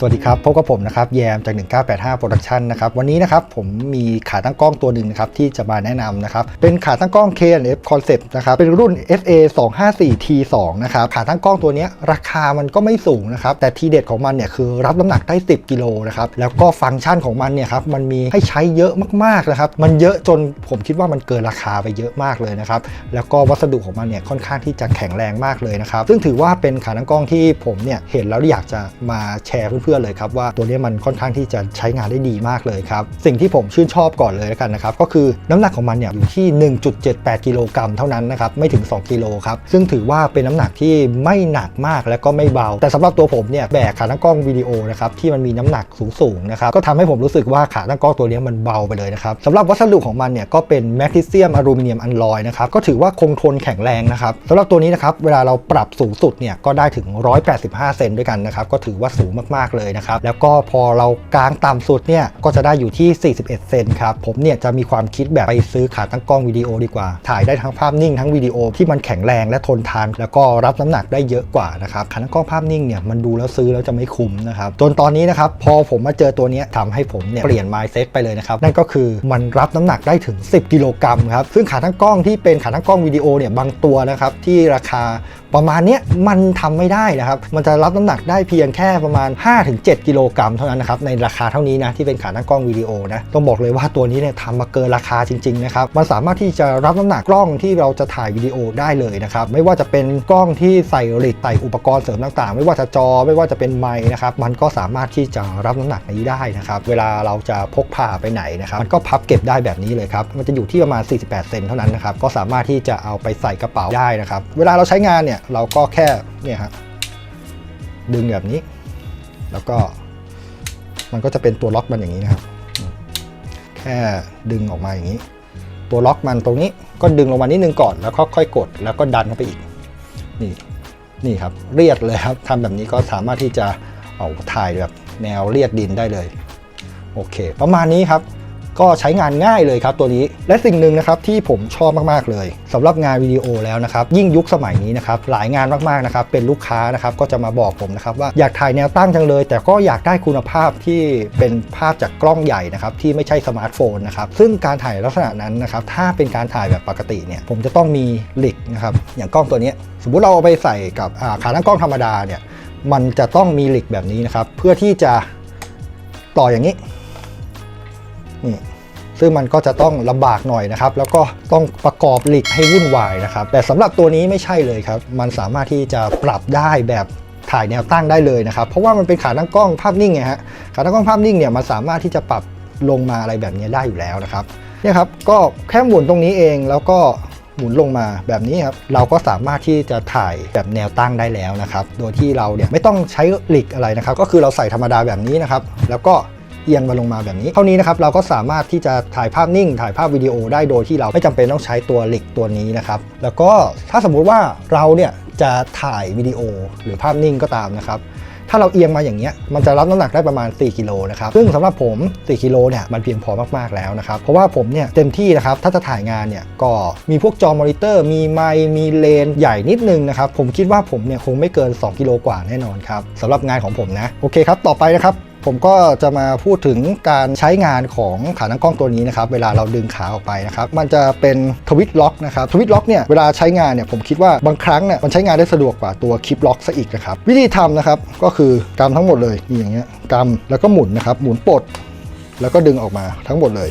สวัสดีครับ พบกับผมนะครับแยมจาก 1985 Production นะครับ วันนี้นะครับผมมีขาตั้งกล้องตัวหนึ่งนะครับที่จะมาแนะนำนะครับ เป็นขาตั้งกล้อง K&F Concept นะครับ เป็นรุ่น FA 254 T2 นะครับ ขาตั้งกล้องตัวนี้ราคามันก็ไม่สูงนะครับ แต่ทีเด็ดของมันเนี่ยคือรับน้ำหนักได้ 10 กิโลนะครับ แล้วก็ฟังก์ชันของมันเนี่ยครับมันมีให้ใช้เยอะมากๆนะครับ มันเยอะจนผมคิดว่ามันเกินราคาไปเยอะมากเลยนะครับ แล้วก็วัสดุของมันเนี่ยค่อนข้างที่จะแข็งแรงมากเลยนะครับ ซึ่งถือว่าเป็นขาตั้งกล้องที่ผมเนี่ยเห็นแล้วอยากจะมาแชร์เพื่อนๆเลยครับว่าตัวนี้มันค่อนข้างที่จะใช้งานได้ดีมากเลยครับ สิ่งที่ผมชื่นชอบก่อนเลยแล้วกันนะครับ ก็คือน้ำหนักของมันเนี่ยอยู่ที่ 1.78 กิโลกรัมเท่านั้นนะครับ ไม่ถึง 2 กิโลครับ ซึ่งถือว่าเป็นน้ำหนักที่ไม่หนักมากและก็ไม่เบา แต่สำหรับตัวผมเนี่ยแบกขาตั้งกล้องวิดีโอนะครับที่มันมีน้ำหนักสูงๆนะครับก็ทำให้ผมรู้สึกว่าขาตั้งกล้องตัวนี้มันเบาไปเลยนะครับสำหรับวัสดุของมันเนี่ยก็เป็นแมกนีเซียมอลูมิเนียมอัลลอยนะครับก็ถือว่าคงทนแข็งแรงนะครับสำหรับตัวนี้นะครับเวลาเราปรับสูงสุดเนี่ยก็ได้ถึง 185 เซนด้วยกันนะครับก็ถือว่าสูงมากๆเลยนะครับ แล้วก็พอเรากางต่ำสุดเนี่ยก็จะได้อยู่ที่ 41 เซนครับ ผมเนี่ยจะมีความคิดแบบไปซื้อขาตั้งกล้องวิดีโอดีกว่า ถ่ายได้ทั้งภาพนิ่งทั้งวิดีโอที่มันแข็งแรงและทนทาน แล้วก็รับน้ำหนักได้เยอะกว่านะครับขาตั้งกล้องภาพนิ่งเนี่ยมันดูแล้วซื้อแล้วจะไม่คุ้มนะครับจนตอนนี้นะครับพอผมมาเจอตัวนี้ทำให้ผมเนี่ยเปลี่ยน mindset ไปเลยนะครับนั่นก็คือมันรับน้ำหนักได้ถึง 10 กิโลกรัมครับซึ่งขาตั้งกล้องที่เป็นขาตั้งกล้องวิดีโอเนี่ยบางตัวนะครับที่ราคาประมาณเนี้ยมันทำไม่ได้นะครับมันจะรับน้ำหนักได้เพียงแค่ประมาณ5-7กิโลกรัมเท่านั้นนะครับในราคาเท่านี้นะที่เป็นขาตั้งกล้องวิดีโอนะต้องบอกเลยว่าตัวนี้เนี่ยทำมาเกินราคาจริงๆนะครับมันสามารถที่จะรับน้ำหนักกล้องที่เราจะถ่ายวิดีโอได้เลยนะครับไม่ว่าจะเป็นกล้องที่ใส่ริดใส่อุปกรณ์เสริมต่างๆ ไม่ว่าจะจอไม่ว่าจะเป็นไมค์นะครับมันก็สามารถที่จะรับน้ำหนักนี้ได้นะครับเวลาเราจะพกพาไปไหนนะครับมันก็พับเก็บได้แบบนี้เลยครับมันจะอยู่ที่ประมาณ 48 เซนเท่านั้นนะครับก็สามารถที่จะเอาไปใส่กระเป๋าได้นะครับเวลาเราใช้งานเนี่ยเราก็แค่เนี่ยฮะดึงแบบนี้ แล้วก็มันก็จะเป็นตัวล็อกมันอย่างนี้นะครับ แค่ดึงออกมาอย่างนี้ ตัวล็อกมันตรงนี้ก็ดึงลงมานิดนึงก่อนแล้วก็ค่อยกด แล้วก็ดันเข้าไปอีก นี่นี่ครับเรียดเลยครับทำแบบนี้ก็สามารถที่จะเอาถ่ายแบบแนวเรียดดินได้เลย โอเค ประมาณนี้ครับ ก็ใช้งานง่ายเลยครับตัวนี้ และสิ่งหนึ่งนะครับที่ผมชอบมากๆเลยสำหรับงานวิดีโอแล้วนะครับ ยิ่งยุคสมัยนี้นะครับหลายงานมากๆนะครับเป็นลูกค้านะครับก็จะมาบอกผมนะครับว่าอยากถ่ายแนวตั้งจังเลย แต่ก็อยากได้คุณภาพที่เป็นภาพจากกล้องใหญ่นะครับที่ไม่ใช่สมาร์ทโฟนนะครับซึ่งการถ่ายลักษณะนั้นนะครับถ้าเป็นการถ่ายแบบปกติเนี่ยผมจะต้องมีหลิกนะครับอย่างกล้องตัวนี้ สมมุติเราเอาไปใส่กับขาตั้งกล้องธรรมดาเนี่ยมันจะต้องมีหลิกแบบนี้นะครับเพื่อที่จะต่ออย่างนี้ นี่ซึ่งมันก็จะต้องลำบากหน่อยนะครับ แล้วก็ต้องประกอบหลีกให้วุ่นวายนะครับ แต่สำหรับตัวนี้ไม่ใช่เลยครับ มันสามารถที่จะปรับได้แบบถ่ายแนวตั้งได้เลยนะครับ เพราะว่ามันเป็นขาตั้งกล้องภาพนิ่งไงฮะ ขาตั้งกล้องภาพนิ่งเนี่ยมันสามารถที่จะปรับลงมาอะไรแบบนี้ได้อยู่แล้วนะครับ เนี่ยครับ ก็แค่หมุนตรงนี้เองแล้วก็หมุนลงมาแบบนี้ครับ เราก็สามารถที่จะถ่ายแบบแนวตั้งได้แล้วนะครับ โดยที่เราเนี่ยไม่ต้องใช้หลีกอะไรนะครับ ก็คือเราใส่ธรรมดาแบบนี้นะครับ แล้วก็ เอียงมาลงมาแบบนี้ เท่านี้นะครับเราก็สามารถที่จะถ่ายภาพนิ่ง ถ่ายภาพวิดีโอได้โดยที่เราไม่จำเป็นต้องใช้ตัวเหลิกตัวนี้นะครับแล้วก็ถ้าสมมุติว่าเราเนี่ยจะถ่ายวิดีโอหรือภาพนิ่งก็ตามนะครับถ้าเราเอียงมาอย่างเงี้ย มันจะรับน้ำหนักได้ประมาณ 4 กิโลนะครับ ซึ่งสำหรับผม 4 กิโลเนี่ย มันเพียงพอมากๆแล้วนะครับ เพราะว่าผมเนี่ยเต็มที่นะครับ ถ้าจะถ่ายงานเนี่ย ก็มีพวกจอมอนิเตอร์ มีไมค์ มีเลนใหญ่นิดนึงนะครับ ผมคิดว่าผมเนี่ยคงไม่เกิน 2 กิโลกว่าแน่นอนครับสำหรับงานของผมนะ โอเคครับ ต่อไปนะครับ ผมก็จะมาพูดถึงการใช้งานของขาตั้งกล้องตัวนี้นะครับ เวลาเราดึงขาออกไปนะครับ มันจะเป็นทวิตล็อกนะครับทวิตล็อกเนี่ยเวลาใช้งานเนี่ยผมคิดว่าบางครั้งเนี่ยมันใช้งานได้สะดวกกว่าตัวคลิปล็อกซะอีกนะครับ วิธีทำนะครับก็คือกำทั้งหมดเลยนี่อย่างเงี้ยกำแล้วก็หมุนนะครับ หมุนปลดแล้วก็ดึงออกมาทั้งหมดเลย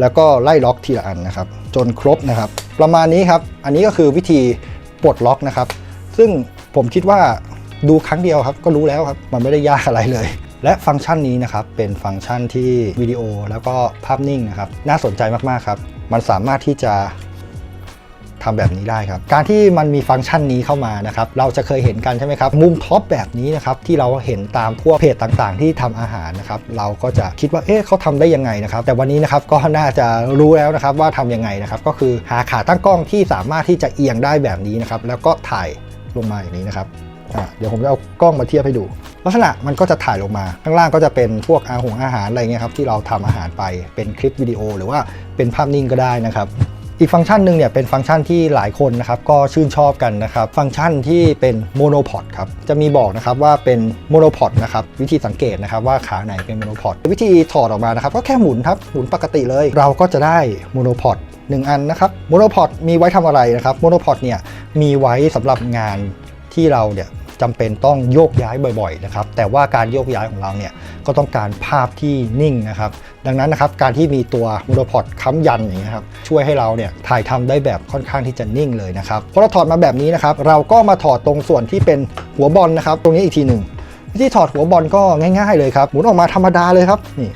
แล้วก็ไล่ล็อกทีละอันนะครับ จนครบนะครับ ประมาณนี้ครับ อันนี้ก็คือวิธีปลดล็อกนะครับ ซึ่งผมคิดว่าดูครั้งเดียวครับก็รู้แล้วครับ มันไม่ได้ยากอะไรเลย และฟังก์ชันนี้นะครับเป็นฟังก์ชันที่วิดีโอแล้วก็ภาพนิ่งนะครับน่าสนใจมากๆครับ มันสามารถที่จะทำแบบนี้ได้ครับ การที่มันมีฟังก์ชันนี้เข้ามานะครับ เราจะเคยเห็นกันใช่ไหมครับ มุมท็อปแบบนี้นะครับ ที่เราเห็นตามพวกเพจต่างๆ ที่ทำอาหารนะครับ เราก็จะคิดว่า เอ๊ะเขาทำได้ยังไงนะครับ แต่วันนี้นะครับก็น่าจะรู้แล้วนะครับว่าทำยังไงนะครับ ก็คือหาขาตั้งกล้องที่สามารถที่จะเอียงได้แบบนี้นะครับ แล้วก็ถ่ายลงมาอย่างนี้นะครับ เดี๋ยวผมจะเอากล้องมาเทียบให้ดู ลักษณะมันก็จะถ่ายลงมา ข้างล่างก็จะเป็นพวกอาหงอาหารอะไรเงี้ยครับที่เราทำอาหารไปเป็นคลิปวิดีโอ หรือว่าเป็นภาพนิ่งก็ได้นะครับอีกฟังก์ชันหนึ่งเนี่ยเป็นฟังก์ชันที่หลายคนนะครับก็ชื่นชอบกันนะครับ ฟังก์ชันที่เป็นโมโนพอดครับจะมีบอกนะครับว่าเป็นโมโนพอดนะครับวิธีสังเกตนะครับว่าขาไหนเป็นโมโนพอดวิธีถอดออกมานะครับก็แค่หมุนครับหมุนปกติเลย เราก็จะได้โมโนพอดหนึ่งอันนะครับโมโนพอดมีไว้ทำอะไรนะครับโมโนพอดเนี่ยมีไว้สำหรับงานที่เราเนี่ย จำเป็นต้องโยกย้ายบ่อยๆนะครับแต่ว่าการโยกย้ายของเราเนี่ยก็ต้องการภาพที่นิ่งนะครับดังนั้นนะครับการที่มีตัวโมโนพอดค้ำยันอย่างนี้ครับช่วยให้เราเนี่ยถ่ายทำได้แบบค่อนข้างที่จะนิ่งเลยนะครับพอเราถอดมาแบบนี้นะครับเราก็มาถอดตรงส่วนที่เป็นหัวบอลนะครับตรงนี้อีกทีหนึ่งวิธีถอดหัวบอลก็ง่ายๆเลยครับหมุนออกมาธรรมดาเลยครับนี่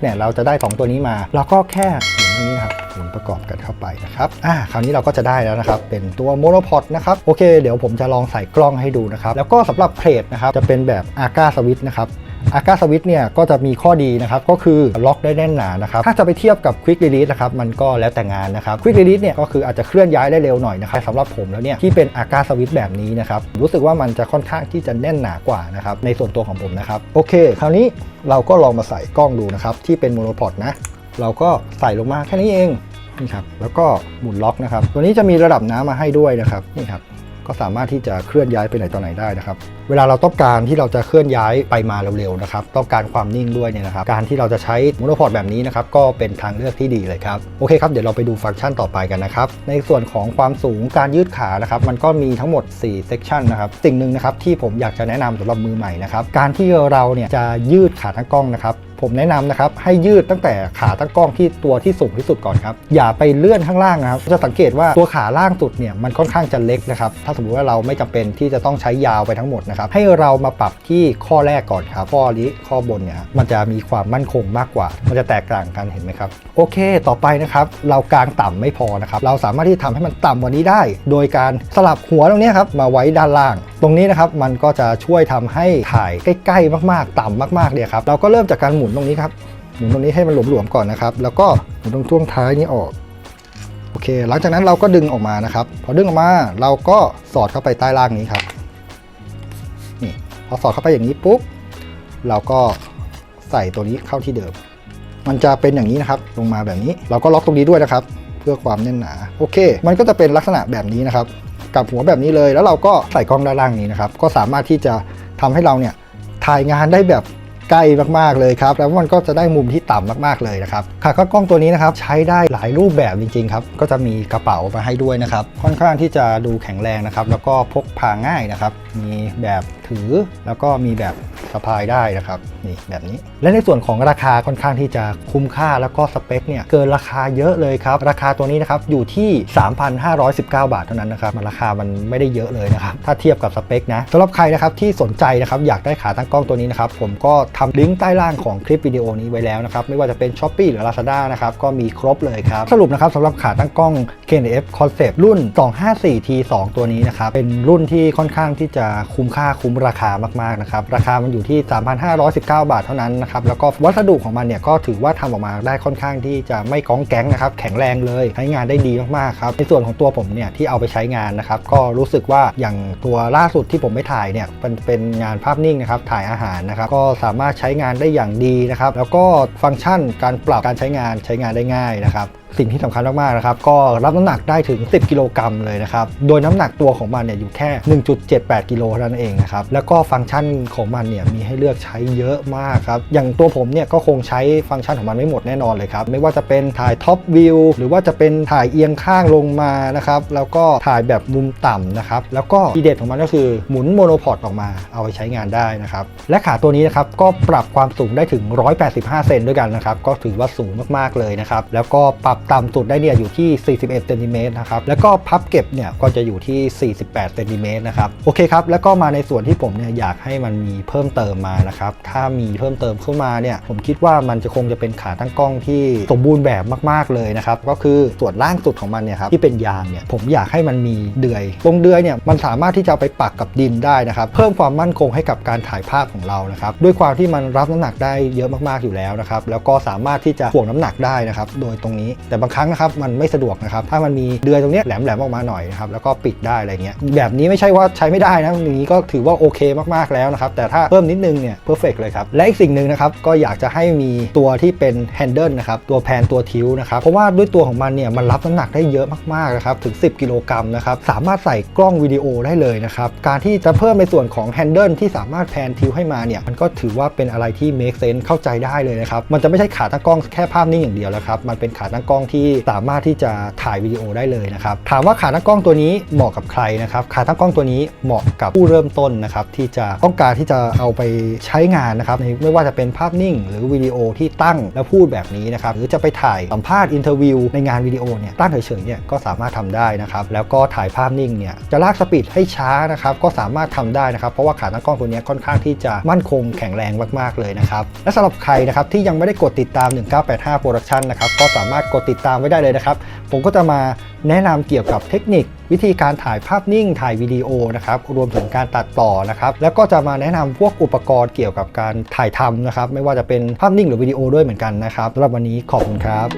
เนี่ยเราจะได้สองตัวนี้มาเราก็แค่หมุนอย่างนี้ หมุนประกอบกันเข้าไปนะครับอ่าคราวนี้เราก็จะได้แล้วนะครับ เป็นตัวโมโนพอดนะครับโอเคเดี๋ยวผมจะลองใส่กล้องให้ดูนะครับแล้วก็สำหรับเพลทนะครับจะเป็นแบบอาก้าสวิตนะครับอากาสวิตเนี่ยก็จะมีข้อดีนะครับก็คือล็อกได้แน่นหนานะครับถ้าจะไปเทียบกับ Quick Release นะครับมันก็แล้วแต่งานนะครับ Quick Release เนี่ยก็คืออาจจะเคลื่อนย้ายได้เร็วหน่อยนะครับสำหรับผมแล้วเนี่ยที่เป็นอากาสวิตแบบนี้นะครับรู้สึกว่ามันจะค่อนข้างที่จะแน่นหนากว่านะครับในส่วนตัวของผมนะครับโอเค คราวนี้เราก็ลองมาใส่กล้องดูนะครับที่เป็นโมโนพอดนะ เราก็ใส่ลงมาแค่นี้เองนี่ครับแล้วก็หมุนล็อกนะครับ ตัวนี้จะมีระดับน้ำมาให้ด้วยนะครับนี่ครับก็สามารถที่จะเคลื่อนย้ายไปไหนต่อไหนได้นะครับ เวลาเราต้องการที่เราจะเคลื่อนย้ายไปมาเร็วๆนะครับ ต้องการความนิ่งด้วยเนี่ยนะครับ การที่เราจะใช้โมโนพอดแบบนี้นะครับ ก็เป็นทางเลือกที่ดีเลยครับ โอเคครับ เดี๋ยวเราไปดูฟังก์ชันต่อไปกันนะครับ ในส่วนของความสูงการยืดขานะครับ มันก็มีทั้งหมด4เซกชันนะครับ สิ่งหนึ่งนะครับที่ผมอยากจะแนะนำสำหรับมือใหม่นะครับ การที่เราเนี่ยจะยืดขาทั้งกล้องนะครับผมแนะนำนะครับให้ยืดตั้งแต่ขาตั้งกล้องที่ตัวที่สูงที่สุดก่อนครับ อย่าไปเลื่อนข้างล่างนะครับ จะสังเกตว่าตัวขาล่างสุดเนี่ยมันค่อนข้างจะเล็กนะครับ ถ้าสมมติว่าเราไม่จำเป็นที่จะต้องใช้ยาวไปทั้งหมดนะครับ ให้เรามาปรับที่ข้อแรกก่อนครับข้อนี้ข้อบนเนี่ยมันจะมีความมั่นคงมากกว่า มันจะแตกต่างกันเห็นไหมครับ โอเค ต่อไปนะครับเรากางต่ำไม่พอนะครับ เราสามารถที่จะทำให้มันต่ำกว่านี้ได้ โดยการสลับหัวตรงนี้ครับมาไว้ด้านล่างตรงนี้นะครับมันก็จะช่วยทำให้ถ่ายใกล้ๆ มากๆ ต่ำมากๆเนี่ยครับเราก็เริ่มจากการหมุนตรงนี้ครับหมุนตรงนี้ให้มันหลวมๆก่อนนะครับ แล้วก็หมุนตรงช่วงท้ายนี้ออกโอเค หลังจากนั้นเราก็ดึงออกมานะครับ พอดึงออกมาเราก็สอดเข้าไปใต้ล่างนี้ครับนี่พอสอดเข้าไปอย่างนี้ปุ๊บเราก็ใส่ตัวนี้เข้าที่เดิม มันจะเป็นอย่างนี้นะครับ ลงมาแบบนี้ เราก็ล็อกตรงนี้ด้วยนะครับ เพื่อความแน่นหนา โอเค มันก็จะเป็นลักษณะแบบนี้นะครับ กับหัวแบบนี้เลย แล้วเราก็ใส่กล้องด้านล่างนี้นะครับ ก็สามารถที่จะทำให้เราเนี่ยถ่ายงานได้แบบใกล้มากๆเลยครับ แล้วมันก็จะได้มุมที่ต่ำมากๆเลยนะครับขากล้องตัวนี้นะครับใช้ได้หลายรูปแบบจริงๆครับ ก็จะมีกระเป๋ามาให้ด้วยนะครับ ค่อนข้างที่จะดูแข็งแรงนะครับ แล้วก็พกพาง่ายนะครับ มีแบบถือ แล้วก็มีแบบสะพายได้นะครับนี่แบบนี้ และในส่วนของราคาค่อนข้างที่จะคุ้มค่าแล้วก็สเปคเนี่ยเกินราคาเยอะเลยครับ ราคาตัวนี้นะครับอยู่ที่ 3,519 บาทเท่านั้นนะครับมันราคามันไม่ได้เยอะเลยนะครับถ้าเทียบกับสเปคนะสำหรับใครนะครับที่สนใจนะครับอยากได้ขาตั้งกล้องตัวนี้นะครับผมก็ทำลิงก์ใต้ล่างของคลิปวิดีโอนี้ไว้แล้วนะครับไม่ว่าจะเป็น s h อ p e e หรือ Lazada นะครับก็มีครบเลยครับสรุปนะครับสำหรับขาตั้งกล้อง KNF Concept รุ่น 254T2 ตัวนี้นะครับเป็นรุ่นที่ค่อนข้างที่จะคุ้มค่าคุ้มราคามากๆนะครับราคามันอยู่ที่ 3,519 บาทเท่านั้นนะครับแล้วก็วัสดุของมันเนี่ยก็ถือว่าทำออกมาได้ค่อนข้างที่จะไม่ก้องแก๊งนะครับแข็งแรงเลยใช้งานได้ดีมากๆครับในส่วนของตัวผมเนี่ยที่เอาไปใช้งานนะครับก็รู้สึกว่าอย่างตัวล่าสุดที่ผมไปถ่ายเนี่ยเป็นเป็นงานภาพนิ่งนะครับถ่ายอาหารนะครับก็สามารถใช้งานได้อย่างดีนะครับแล้วก็ฟังก์ชันการปรับการใช้งานใช้งานได้ง่ายนะครับ สิ่งที่สำคัญมากๆนะครับก็รับน้ำหนักได้ถึง 10 กิโลกรัมเลยนะครับโดยน้ำหนักตัวของมันเนี่ยอยู่แค่ 1.78 กิโลเท่านั้นเองนะครับแล้วก็ฟังก์ชันของมันเนี่ยมีให้เลือกใช้เยอะมากครับอย่างตัวผมเนี่ยก็คงใช้ฟังก์ชันของมันไม่หมดแน่นอนเลยครับไม่ว่าจะเป็นถ่ายท็อปวิวหรือว่าจะเป็นถ่ายเอียงข้างลงมานะครับแล้วก็ถ่ายแบบมุมต่ำนะครับแล้วก็ทีเด็ดของมันก็คือหมุนโมโนพอดออกมาเอาไปใช้งานได้นะครับและขาตัวนี้นะครับก็ปรับความสูงได้ถึง 185 เซนด้วยกันนะครับก็ถือว่าสูงมากๆเลยนะครับแล้วก็ปรับต่ำสุดได้เนี่ยอยู่ที่ 41เซนติเมตรนะครับ แล้วก็พับเก็บเนี่ยก็จะอยู่ที่ 48เซนติเมตรนะครับ โอเคครับ แล้วก็มาในส่วนที่ผมเนี่ยอยากให้มันมีเพิ่มเติมมานะครับ ถ้ามีเพิ่มเติมเข้ามาเนี่ยผมคิดว่ามันจะคงจะเป็นขาตั้งกล้องที่สมบูรณ์แบบมาก ๆเลยนะครับ ก็คือส่วนล่างสุดของมันเนี่ยครับที่เป็นยางเนี่ยผมอยากให้มันมีเดือยตรงเดือยเนี่ยมันสามารถที่จะไปปักกับดินได้นะครับ เพิ่มความมั่นคงให้กับการถ่ายภาพของเรานะครับ ด้วยความที่มันรับน้ำหนักได้เยอะมากๆอยู่แล้วนะครับ แล้วก็สามารถที่จะถ่วงน้ำหนักได้นะครับ โดยตรงนี้แต่บางครั้งนะครับมันไม่สะดวกนะครับถ้ามันมีเดือยตรงนี้แหลมๆออกมาหน่อยนะครับแล้วก็ปิดได้อะไรเงี้ยแบบนี้ไม่ใช่ว่าใช้ไม่ได้นะอย่างนี้ก็ถือว่าโอเคมากๆแล้วนะครับแต่ถ้าเพิ่มนิดนึงเนี่ยเพอร์เฟกเลยครับและอีกสิ่งหนึ่งนะครับก็อยากจะให้มีตัวที่เป็นแฮนเดิลนะครับตัวแพนตัวทิวนะครับเพราะว่าด้วยตัวของมันเนี่ยมันรับน้ำหนักได้เยอะมากๆนะครับถึง 10 กิโลกรัมนะครับสามารถใส่กล้องวิดีโอได้เลยนะครับการที่จะเพิ่มในส่วนของแฮนเดิลที่สามารถแพนทิวให้มาเนี่ยมันก็ถือว่าเป็นอะไรที่ make sense เข้าใจได้เลยนะครับมันจะไม่ใช่ขาตั้งกล้องแค่ภาพนิ่งอย่างเดียวแล้วครับมันเป็นขาตั้งกล้องที่สามารถที่จะถ่ายวิดีโอได้เลยนะครับถามว่าขาตั้งกล้องตัวนี้เหมาะกับใครนะครับขาตั้งกล้องตัวนี้เหมาะกับผู้เริ่มต้นนะครับที่จะต้องการที่จะเอาไปใช้งานนะครับไม่ว่าจะเป็นภาพนิ่ง หรือวิดีโอที่ตั้งแล้วพูดแบบนี้นะครับหรือจะไปถ่ายสัมภาษณ์อินเทอร์วิวในงานวิดีโอเนี่ยตั้งเฉยๆเนี่ยก็สามารถทำได้นะครับแล้วก็ถ่ายภาพนิ่งเนี่ยจะลากสปีดให้ช้านะครับก็สามารถทำได้นะครับเพราะว่าขาตั้งกล้องตัวนี้ค่อนข้างที่จะมั่นคงแข็งแรงมากๆเลยนะครับและสำหรับใครนะครับที่ยังไม่ได้กดติดตาม 1985 Production นะครับก็สามารถกดติดตามไว้ได้เลยนะครับ ผมก็จะมาแนะนำเกี่ยวกับเทคนิค วิธีการถ่ายภาพนิ่งถ่ายวิดีโอนะครับรวมถึงการตัดต่อนะครับแล้วก็จะมาแนะนำพวกอุปกรณ์เกี่ยวกับการถ่ายทำนะครับไม่ว่าจะเป็นภาพนิ่งหรือวิดีโอด้วยเหมือนกันนะครับสำหรับวันนี้ขอบคุณครับ